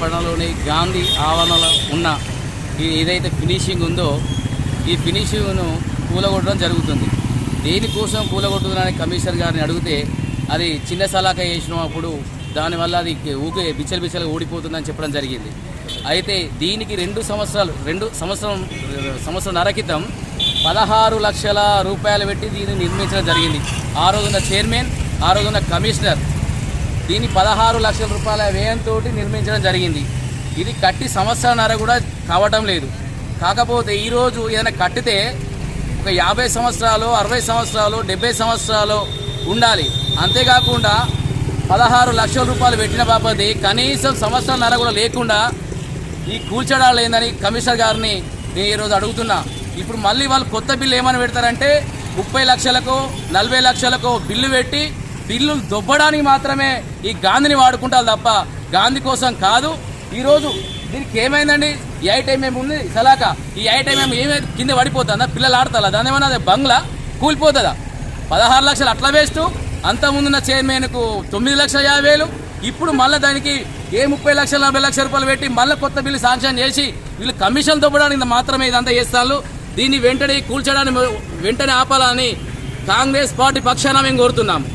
పట్టణంలోని గాంధీ ఆవరణలో ఉన్న ఏదైతే ఫినిషింగ్ ఉందో ఈ ఫినిషింగ్ను కూలగొట్టడం జరుగుతుంది. దేనికోసం కూలగొట్టుదని కమిషనర్ గారిని అడిగితే అది చిన్న సలాక వేసినప్పుడు దానివల్ల అది ఊకే బిచ్చలు బిచ్చలు ఊడిపోతుందని చెప్పడం జరిగింది. అయితే దీనికి రెండు సంవత్సరాలు రెండు సంవత్సరం సంవత్సరం క్రితం పదహారు లక్షల రూపాయలు పెట్టి దీన్ని నిర్మించడం జరిగింది. ఆ రోజున చైర్మన్ ఆ రోజున కమిషనర్ దీన్ని పదహారు లక్షల రూపాయల వ్యయంతో నిర్మించడం జరిగింది. ఇది కట్టి సంవత్సరాన్నర కూడా కావటం లేదు. కాకపోతే ఈరోజు ఏదైనా కట్టితే ఒక యాభై సంవత్సరాలు అరవై సంవత్సరాలు డెబ్బై సంవత్సరాలు ఉండాలి. అంతేకాకుండా పదహారు లక్షల రూపాయలు పెట్టిన బాపతి కనీసం సంవత్సరాలన్నర కూడా లేకుండా ఈ కూల్చడాలు ఏందని కమిషనర్ గారిని నేను ఈరోజు అడుగుతున్నా. ఇప్పుడు మళ్ళీ వాళ్ళు కొత్త బిల్లు ఏమని పెడతారంటే ముప్పై లక్షలకు నలభై లక్షలకు బిల్లు పెట్టి బిల్లులు దొబ్బడానికి మాత్రమే ఈ గాంధీని వాడుకుంటారు తప్ప గాంధీ కోసం కాదు. ఈరోజు దీనికి ఏమైందండి? ఈ ఐటైం ఉంది? సలాక ఈ ఐటైం ఏమైంది కింద పడిపోతుందా? పిల్లలు ఆడతారా? దాని ఏమన్నా బంగ్లా? కూలిపోతుందా? పదహారు లక్షలు అట్లా వేస్ట్ అంత ముందున్న చైర్మన్కు తొమ్మిది లక్షల యాభై వేలు. ఇప్పుడు మళ్ళీ దానికి ఏ ముప్పై లక్షల నలభై లక్షల రూపాయలు పెట్టి మళ్ళీ కొత్త బిల్లు శాంక్షన్ చేసి వీళ్ళు కమిషన్ దొబ్బడానికి మాత్రమే ఇదంతా చేస్తారు. దీన్ని వెంటనే కూల్చడానికి వెంటనే ఆపాలని కాంగ్రెస్ పార్టీ పక్షాన మేము కోరుతున్నాము.